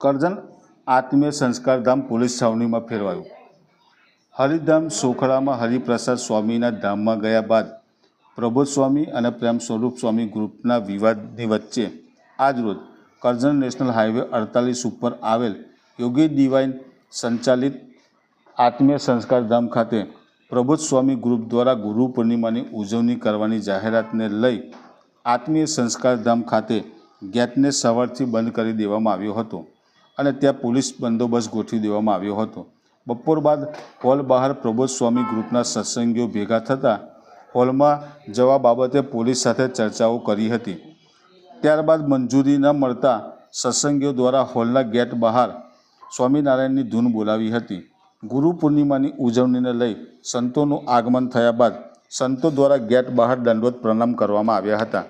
Karjan Atmiya Sanskardham police છાવણીમાં ફેરવાયું. હરિધામ સોખડામાં હરિપ્રસાદ સ્વામીના ધામમાં ગયા બાદ પ્રબોધ સ્વામી અને પ્રેમ સ્વરૂપ સ્વામી ગ્રુપના વિવાદની વચ્ચે આજરોજ કરજણ નેશનલ હાઈવે અડતાલીસ ઉપર આવેલ યોગી ડિવાઇન સંચાલિત આત્મીય સંસ્કારધામ ખાતે પ્રબોધ સ્વામી ગ્રુપ દ્વારા ગુરુ પૂર્ણિમાની ઉજવણી કરવાની જાહેરાતને લઈ આત્મીય સંસ્કારધામ ખાતે ગેટને સવારથી બંધ કરી દેવામાં આવ્યો હતો. અને ત્યાં પોલીસ બંદોબસ્ત ગોઠવી દેવામાં આવ્યો હતો. બપોર બાદ હોલ બહાર પ્રબોધ સ્વામી ગ્રુપના સત્સંગીઓ ભેગા થતાં હોલમાં જવા બાબતે પોલીસ સાથે ચર્ચાઓ કરી હતી. ત્યારબાદ મંજૂરી ન મળતા સત્સંગીઓ દ્વારા હોલના ગેટ બહાર સ્વામિનારાયણની ધૂન બોલાવી હતી. ગુરુ પૂર્ણિમાની ઉજવણીને લઈ સંતોનું આગમન થયા બાદ સંતો દ્વારા ગેટ બહાર દંડવત પ્રણામ કરવામાં આવ્યા હતા.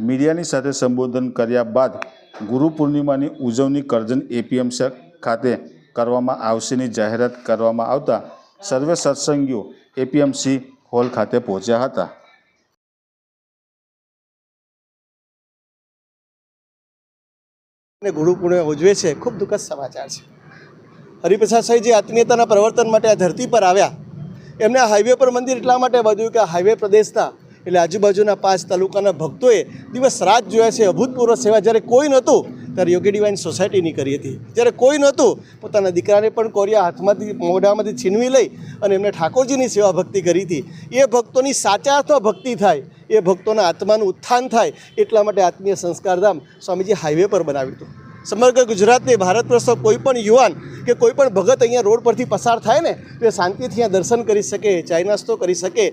મીડિયાની સાથે સંબોધન કર્યા બાદ ગુરુ પૂર્ણિમાની ઉજવણી કરજણ એપીએમસી ખાતે કરવામાં આવશેની જાહેરાત કરવામાં આવતા સર્વે સત્સંગીઓ એપીએમસી હોલ ખાતે પહોંચ્યા હતા. ગુરુ પૂર્ણિમા ઉજવે છે, ખૂબ દુઃખદ સમાચાર છે. હરિપ્રસાદ સાંઈ જે આત્મીયતાના પ્રવર્તન માટે આ ધરતી પર આવ્યા. એમને હાઈવે પર મંદિર એટલા માટે વધ્યું કે હાઈવે પ્રદેશના એટલે આજુબાજુના પાંચ તાલુકાના ભક્તોએ દિવસ રાત જોયા છે, અભૂતપૂર્વ સેવા. જ્યારે કોઈ નહોતું, ત્યારે યોગી ડિવાઇન સોસાયટીની કરી હતી. જ્યારે કોઈ નહોતું, પોતાના દીકરાને પણ કોરિયા હાથમાંથી, મોઢામાંથી છીનવી લઈ અને એમને ઠાકોરજીની સેવા ભક્તિ કરી હતી. એ ભક્તોની સાચા અર્થમાં ભક્તિ થાય? એ ભક્તોના આત્માનું ઉત્થાન થાય? એટલા માટે આત્મીય સંસ્કારધામ સ્વામીજી હાઈવે પર બનાવ્યું હતું. સમગ્ર ગુજરાતની ભારત વર્ષનો કોઈ પણ યુવાન કે કોઈ પણ ભગત અહીંયા રોડ પરથી પસાર થાય ને, તો એ શાંતિથી અહીંયા દર્શન કરી શકે, ચાય નાસ્તો કરી શકે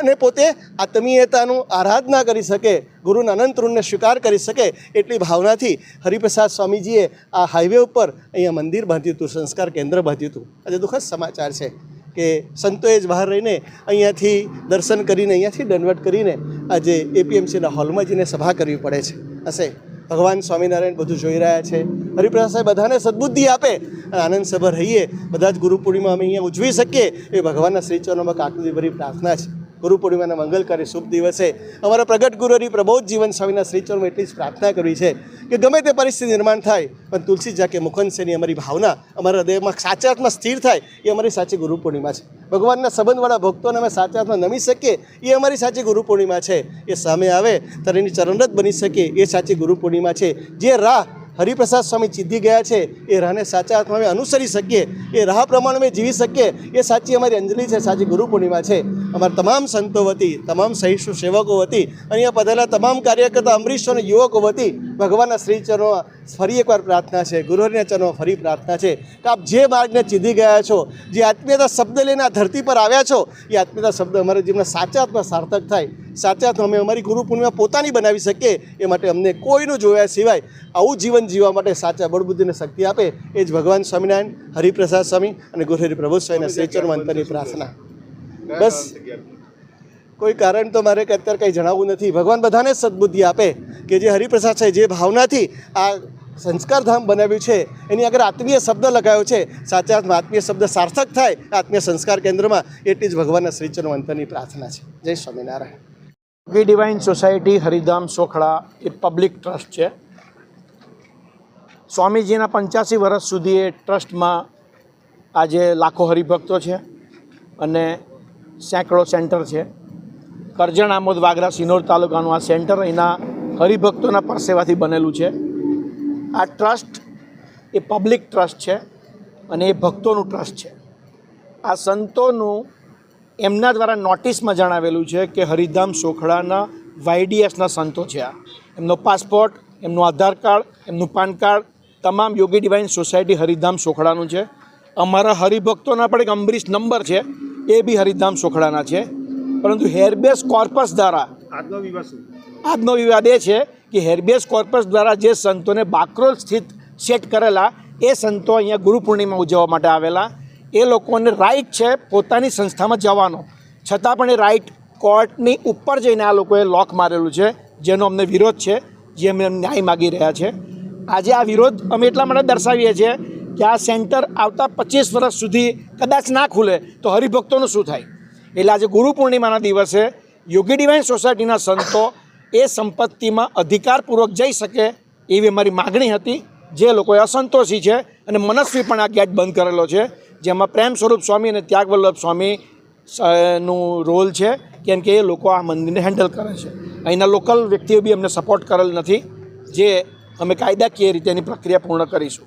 અને પોતે આત્મીયતાનું આરાધના કરી શકે, ગુરુના અનંત ઋણને સ્વીકાર કરી શકે એટલી ભાવનાથી હરિપ્રસાદ સ્વામીજીએ આ હાઈવે ઉપર અહીંયા મંદિર બાંધ્યું હતું, સંસ્કાર કેન્દ્ર બાંધ્યું હતું. આજે દુઃખદ સમાચાર છે કે સંતોએ જ બહાર રહીને અહીંયાથી દર્શન કરીને અહીંયાથી દંડવટ કરીને આજે એપીએમસીના હોલમાં જઈને સભા કરવી પડે છે. હશે. ભગવાન સ્વામિનારાયણ બધું જોઈ રહ્યા છે. હરિપ્રસાદ સાહેબ બધાને સદબુદ્ધિ આપે અને આનંદસભર રહીએ. બધા જ ગુરુ પૂર્ણિમા અમે અહીંયા ઉજવી શકીએ એ ભગવાનના શ્રીચરણોમાં કાકુદીભરી પ્રાર્થના છે. ગુરુ પૂર્ણિમાના મંગલકારી શુભ દિવસે અમારા પ્રગટ ગુરુ હરિ પ્રબોધ જીવન સ્વામીના શ્રીચરણમાં એટલી જ પ્રાર્થના કરવી છે કે ગમે તે પરિસ્થિતિ નિર્માણ થાય, પણ તુલસી જાકે મુખન સેની અમારી ભાવના, અમારા હૃદયમાં સાચા સ્થિર થાય, એ અમારી સાચી ગુરુ પૂર્ણિમા છે. ભગવાનના સંબંધવાળા ભક્તોને અમે સાચા હાથમાં નમી શકીએ, એ અમારી સાચી ગુરુ પૂર્ણિમા છે. એ સામે આવે, ત્યારે એની ચરણરત બની શકે, એ સાચી ગુરુ પૂર્ણિમા છે. જે રાહ હરિપ્રસાદ સ્વામી ચીધી ગયા છે, એ રાહને સાચા હાથમાં અમે અનુસરી શકીએ, એ રાહ પ્રમાણે અમે જીવી શકીએ, એ સાચી અમારી અંજલિ છે, સાચી ગુરુ પૂર્ણિમા છે. અમારા તમામ સંતો વતી, તમામ સહિષ્ણુ સેવકો વતી અહીંયા પધારેલા તમામ કાર્યકર્તા અમરીશો અને યુવકો વતી ભગવાનના શ્રીચરણોમાં ફરી એકવાર પ્રાર્થના છે. ગુરુહરિના ચરણો ફરી પ્રાર્થના છે. કે આપ જે માર્ગને ચીધી ગયા છો જે આત્મીયતા શબ્દ લઈને આ ધરતી પર આવ્યા છો એ આત્મીયતા શબ્દ અમારા જીવનના સાચા હાથમાં સાર્થક થાય. સાચા હાથમાં અમે અમારી ગુરુ પૂર્ણિમા પોતાની બનાવી શકીએ એ માટે અમને કોઈનું જોયા સિવાય આવું જીવન જીવવા માટે સાચા બળબુદ્ધિને શક્તિ આપે એ જ ભગવાન સ્વામિનારાયણ હરિપ્રસાદ સ્વામી અને ગુરુહરિ પ્રભુ સ્વામીના શ્રીચરણ અંતરની પ્રાર્થના. બસ. કોઈ કારણ તો મારે અત્યારે કંઈ જણાવવું નથી. ભગવાન બધાને સદબુદ્ધિ આપે કે જે હરિપ્રસાદ છે, જે ભાવનાથી આ સંસ્કારધામ બનાવ્યું છે, એની આગળ આત્મીય શબ્દ લગાવ્યો છે. સાચા આત્મીય શબ્દ સાર્થક થાય, આત્મીય સંસ્કાર કેન્દ્રમાં એટલી જ ભગવાનના શ્રીચરણ અંતરની પ્રાર્થના છે. જય સ્વામિનારાયણ. વી ડિવાઇન સોસાયટી હરિધામ સોખડા એ પબ્લિક ટ્રસ્ટ છે. સ્વામીજીના પંચ્યાસી વર્ષ સુધી એ ટ્રસ્ટમાં આજે લાખો હરિભક્તો છે અને સેંકડો સેન્ટર છે. કરજણ આમોદ વાગરા સિનોર તાલુકાનું આ સેન્ટર અહીંના હરિભક્તોના પરસેવાથી બનેલું છે. આ ટ્રસ્ટ એ પબ્લિક ટ્રસ્ટ છે અને એ ભક્તોનું ટ્રસ્ટ છે. આ સંતોનું એમના દ્વારા નોટિસમાં જણાવેલું છે કે હરિધામ સોખડાના વાયડીએસના સંતો છે આ. એમનો પાસપોર્ટ, એમનું આધાર કાર્ડ, એમનું પાન કાર્ડ, તમામ યોગી ડિવાઇન સોસાયટી હરિધામ સોખડાનું છે. અમારા હરિભક્તોના પણ એક અંબરીશ નંબર છે. એ બી હરિધામ સોખડાના છે. પરંતુ હેરબેસ કોર્પસ દ્વારા આજનો વિવાદ એ છે કે હેરબેસ કોર્પસ દ્વારા જે સંતોને બાકરોલ સ્થિત સેટ કરેલા એ સંતો અહીંયા ગુરુ પૂર્ણિમા ઉજવવા માટે આવેલા. એ લોકોને રાઈટ છે પોતાની સંસ્થામાં જવાનો. છતાં પણ એ રાઈટ કોર્ટની ઉપર જઈને આ લોકોએ લોક મારેલું છે જેનો અમને વિરોધ છે જે અમે ન્યાય માગી રહ્યા છે. આજે આ વિરોધ અમે એટલા માટે દર્શાવીએ છીએ કે આ સેન્ટર આવતા પચીસ વર્ષ સુધી કદાચ ના ખુલે તો હરિભક્તોનું શું થાય? એટલે આજે ગુરુ પૂર્ણિમાના દિવસે યોગી ડિવાઇન સોસાયટીના સંતો એ સંપત્તિમાં અધિકારપૂર્વક જઈ શકે એવી અમારી માગણી હતી. જે લોકોએ અસંતોષી છે અને મનસ્વી પણ આ ગેટ બંધ કરેલો છે. જેમાં પ્રેમ સ્વરૂપ સ્વામી અને ત્યાગવલ્લભ સ્વામી નું રોલ છે. કેમ કે એ લોકો આ મંદિરને હેન્ડલ કરે છે. અહીંના લોકલ વ્યક્તિઓ બી અમને સપોર્ટ કરેલ નથી. જે અમે કાયદાકીય રીતે એની પ્રક્રિયા પૂર્ણ કરીશું.